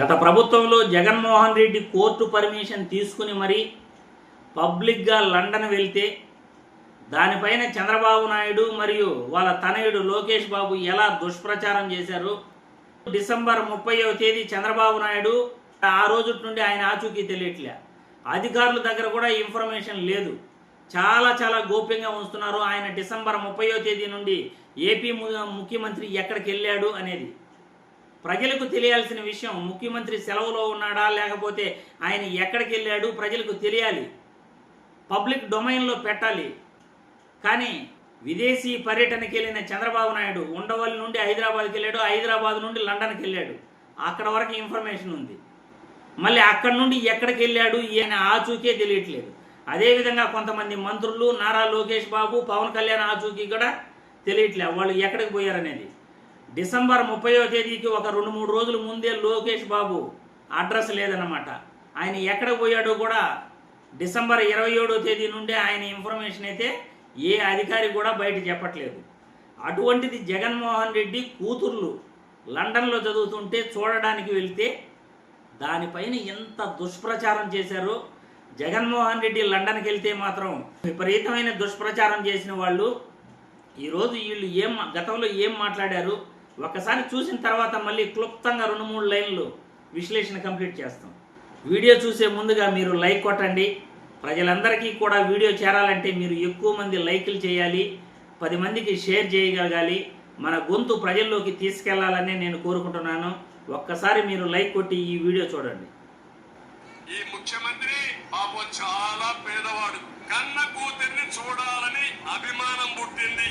గత ప్రభుత్వంలో Jaganmohan Reddy court permission తీసుకుని మరి పబ్లిక్గా లండన్ వెళ్తే దానిపైన చంద్రబాబు నాయుడు మరియు వాళ్ళ తనయుడు లోకేష్ బాబు ఎలా దుష్ప్రచారం చేశారు? డిసెంబర్ ముప్పైవ తేదీ చంద్రబాబు నాయుడు ఆ రోజు నుండి ఆయన ఆచూకీ తెలియట్లే. అధికారుల దగ్గర కూడా ఇన్ఫర్మేషన్ లేదు. చాలా చాలా గోప్యంగా ఉంచుతున్నారు. ఆయన డిసెంబర్ ముప్పైవ తేదీ నుండి ఏపీ ము- ముఖ్యమంత్రి ఎక్కడికి వెళ్ళాడు అనేది. ప్రజలకు తెలియాల్సిన విషయం ముఖ్యమంత్రి సెలవులో ఉన్నాడా లేకపోతే ఆయన ఎక్కడికి వెళ్ళాడు ప్రజలకు తెలియాలి. పబ్లిక్ డొమైన్లో పెట్టాలి. కానీ విదేశీ పర్యటనకి వెళ్ళిన చంద్రబాబు నాయుడు ఉండవల్లి నుండి హైదరాబాద్కి వెళ్ళాడు హైదరాబాద్ నుండి లండన్కి వెళ్ళాడు. అక్కడ వరకు ఇన్ఫర్మేషన్ ఉంది. మళ్ళీ అక్కడి నుండి ఎక్కడికి వెళ్ళాడు ఈయన ఆచూకే తెలియట్లేదు. అదేవిధంగా కొంతమంది మంత్రులు నారా లోకేష్ బాబు పవన్ కళ్యాణ్ ఆచూకీ కూడా తెలియట్లేదు. వాళ్ళు ఎక్కడికి పోయారనేది? డిసెంబర్ ముప్పైవ తేదీకి ఒక రెండు మూడు రోజుల ముందే లోకేష్ బాబు అడ్రస్ లేదన్నమాట. ఆయన ఎక్కడ పోయాడో కూడా డిసెంబర్ ఇరవై ఏడో తేదీ నుండే ఆయన ఇన్ఫర్మేషన్ అయితే ఏ అధికారి కూడా బయట చెప్పట్లేదు. అటువంటిది జగన్మోహన్ రెడ్డి కూతుర్లు లండన్లో చదువుతుంటే చూడడానికి వెళ్తే దానిపైన ఎంత దుష్ప్రచారం చేశారో జగన్మోహన్ రెడ్డి లండన్కి వెళ్తే మాత్రం విపరీతమైన దుష్ప్రచారం చేసిన వాళ్ళు ఈరోజు వీళ్ళు ఏం గతంలో ఏం మాట్లాడారు ఒక్కసారి చూసిన తర్వాత మళ్ళీ క్లుప్తంగా రెండు మూడు లైన్లు విశ్లేషణ కంప్లీట్ చేస్తాం. వీడియో చూసే ముందుగా మీరు లైక్ కొట్టండి. ప్రజలందరికీ కూడా వీడియో చేరాలంటే మీరు ఎక్కువ మంది లైకులు చేయాలి. పది మందికి షేర్ చేయగలగాలి. మన గొంతు ప్రజల్లోకి తీసుకెళ్ళాలని నేను కోరుకుంటున్నాను. ఒక్కసారి మీరు లైక్ కొట్టి ఈ వీడియో చూడండి. ఈ ముఖ్యమంత్రి పాపం చాలా పేదవాడు. కన్న కూతుర్ని చూడాలని అభిమానం పుట్టింది.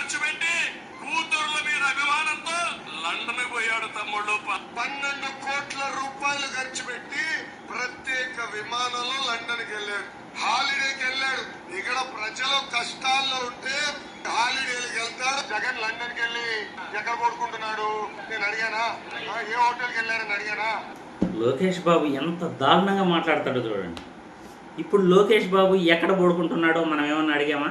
ఖర్చు పెట్టి కూతుర్ల మీద అభిమానంతో లండన్ పోయాడు తమ్ముడు పన్నెండు కోట్ల రూపాయలు ఖర్చు పెట్టి ప్రత్యేక విమానంలో లండన్కి వెళ్ళాడు. హాలిడేకి వెళ్ళాడు. ఇక్కడ ప్రజలు కష్టాల్లో ఉంటే హాలిడేలకు వెళ్తాడు జగన్ లండన్కి వెళ్ళి ఎక్కడ పడుకుంటున్నాడు? నేను అడిగానా? ఆ, ఏ హోటల్కి వెళ్ళారని అడిగానా? లోకేష్ బాబు ఎంత దారుణంగా మాట్లాడతాడో చూడండి. ఇప్పుడు లోకేష్ బాబు ఎక్కడ పడుకుంటున్నాడో మనం ఏమన్నా అడిగామా?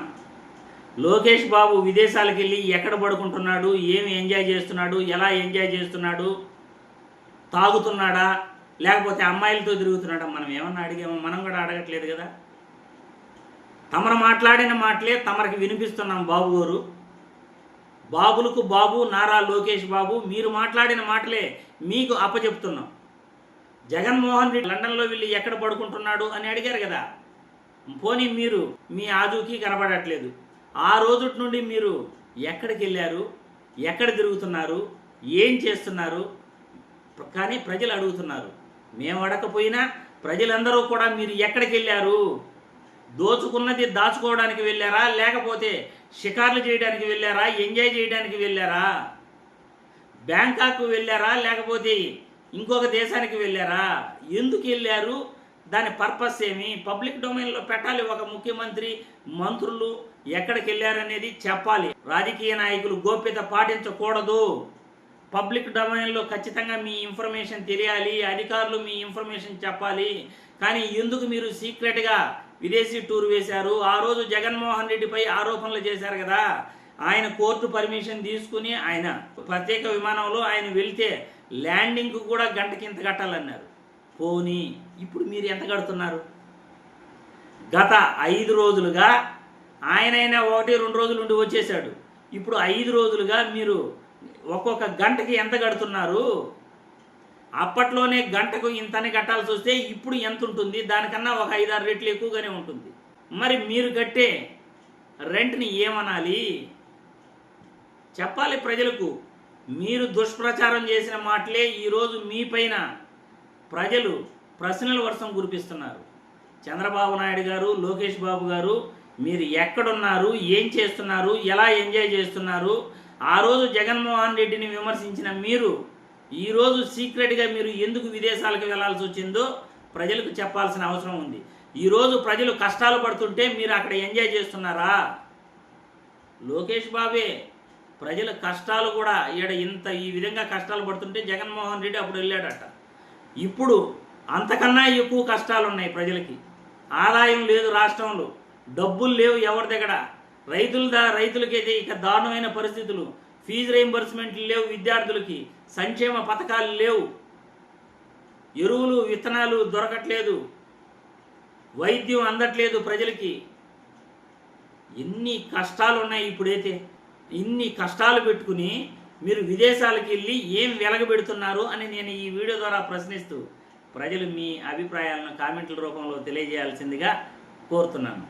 లోకేష్ బాబు విదేశాలకు వెళ్ళి ఎక్కడ పడుకుంటున్నాడు ఏమి ఎంజాయ్ చేస్తున్నాడు ఎలా ఎంజాయ్ చేస్తున్నాడు తాగుతున్నాడా లేకపోతే అమ్మాయిలతో తిరుగుతున్నాడా మనం ఏమన్నా అడిగామో? మనం కూడా అడగట్లేదు కదా. తమరు మాట్లాడిన మాటలే తమరికి వినిపిస్తున్నాం బాబు గారు. బాబులకు బాబు నారా లోకేష్ బాబు మీరు మాట్లాడిన మాటలే మీకు అప్పచెప్తున్నాం. జగన్మోహన్ రెడ్డి లండన్లో వెళ్ళి ఎక్కడ పడుకుంటున్నాడు అని అడిగారు కదా. పోనీ మీరు మీ ఆజూకి కనబడట్లేదు. ఆ రోజు నుండి మీరు ఎక్కడికి వెళ్ళారు? ఎక్కడ తిరుగుతున్నారు? ఏం చేస్తున్నారు? కానీ ప్రజలు అడుగుతున్నారు. మేము అడగకపోయినా ప్రజలందరూ కూడా మీరు ఎక్కడికి వెళ్ళారు? దోచుకున్నది దాచుకోవడానికి వెళ్ళారా? లేకపోతే షికార్లు చేయడానికి వెళ్ళారా? ఎంజాయ్ చేయడానికి వెళ్ళారా? బ్యాంకాక్ వెళ్ళారా? లేకపోతే ఇంకొక దేశానికి వెళ్ళారా? ఎందుకు వెళ్ళారు? దాని పర్పస్ ఏమి? పబ్లిక్ డొమైన్లో పెట్టాలి ఒక ముఖ్యమంత్రి మంత్రులు ఎక్కడికి వెళ్ళారనేది చెప్పాలి. రాజకీయ నాయకులు గోప్యత పాటించకూడదు. పబ్లిక్ డొమైన్లో ఖచ్చితంగా మీ ఇన్ఫర్మేషన్ తెలియాలి. అధికారులు మీ ఇన్ఫర్మేషన్ చెప్పాలి. కానీ ఎందుకు మీరు సీక్రెట్గా విదేశీ టూర్ వేశారు? ఆ రోజు జగన్మోహన్ రెడ్డిపై ఆరోపణలు చేశారు కదా. ఆయన కోర్టు పర్మిషన్ తీసుకుని ఆయన ప్రత్యేక విమానంలో ఆయన వెళ్తే ల్యాండింగ్కు కూడా గంటకింత కట్టాలన్నారు. పోనీ ఇప్పుడు మీరు ఎంత కడుతున్నారు? గత ఐదు రోజులుగా ఆయనైనా ఒకటి రెండు రోజులు ఉండి వచ్చేసాడు ఇప్పుడు ఐదు రోజులుగా మీరు ఒక్కొక్క గంటకి ఎంత కడుతున్నారు? అప్పట్లోనే గంటకు ఇంతని కట్టాల్సి వస్తే ఇప్పుడు ఎంత ఉంటుంది? దానికన్నా ఒక ఐదారు రెట్లు ఎక్కువగానే ఉంటుంది. మరి మీరు కట్టే రెంట్ని ఏమనాలి? చెప్పాలి ప్రజలకు. మీరు దుష్ప్రచారం చేసిన మాటలే ఈరోజు మీ పైన ప్రజలు ప్రశ్నల వర్షం కురిపిస్తున్నారు. చంద్రబాబు నాయుడు గారు లోకేష్ బాబు గారు మీరు ఎక్కడున్నారు ఏం చేస్తున్నారు ఎలా ఎంజాయ్ చేస్తున్నారు ఆ రోజు జగన్మోహన్ రెడ్డిని విమర్శించిన మీరు ఈరోజు సీక్రెట్గా మీరు ఎందుకు విదేశాలకు వెళ్ళాల్సి వచ్చిందో ప్రజలకు చెప్పాల్సిన అవసరం ఉంది. ఈరోజు ప్రజలు కష్టాలు పడుతుంటే మీరు అక్కడ ఎంజాయ్ చేస్తున్నారా? లోకేష్ బాబే ప్రజల కష్టాలు కూడా ఈడ ఇంత ఈ విధంగా కష్టాలు పడుతుంటే జగన్మోహన్ రెడ్డి అప్పుడు వెళ్ళాడట. ఇప్పుడు అంతకన్నా ఎక్కువ కష్టాలు ఉన్నాయి ప్రజలకి. ఆదాయం లేదు రాష్ట్రంలో. డబ్బులు లేవు ఎవరి దగ్గర? రైతుల దా రైతులకైతే ఇక దారుణమైన పరిస్థితులు. ఫీజు రీయింబర్స్మెంట్లు లేవు విద్యార్థులకి. సంక్షేమ పథకాలు లేవు. ఎరువులు విత్తనాలు దొరకట్లేదు. వైద్యం అందట్లేదు ప్రజలకి. ఎన్ని కష్టాలు ఉన్నాయి ఇప్పుడైతే. ఇన్ని కష్టాలు పెట్టుకుని మీరు విదేశాలకు వెళ్ళి ఏం వెలగబెడుతున్నారు అని నేను ఈ వీడియో ద్వారా ప్రశ్నిస్తూ ప్రజలు మీ అభిప్రాయాలను కామెంట్ల రూపంలో తెలియజేయాల్సిందిగా కోరుతున్నాను.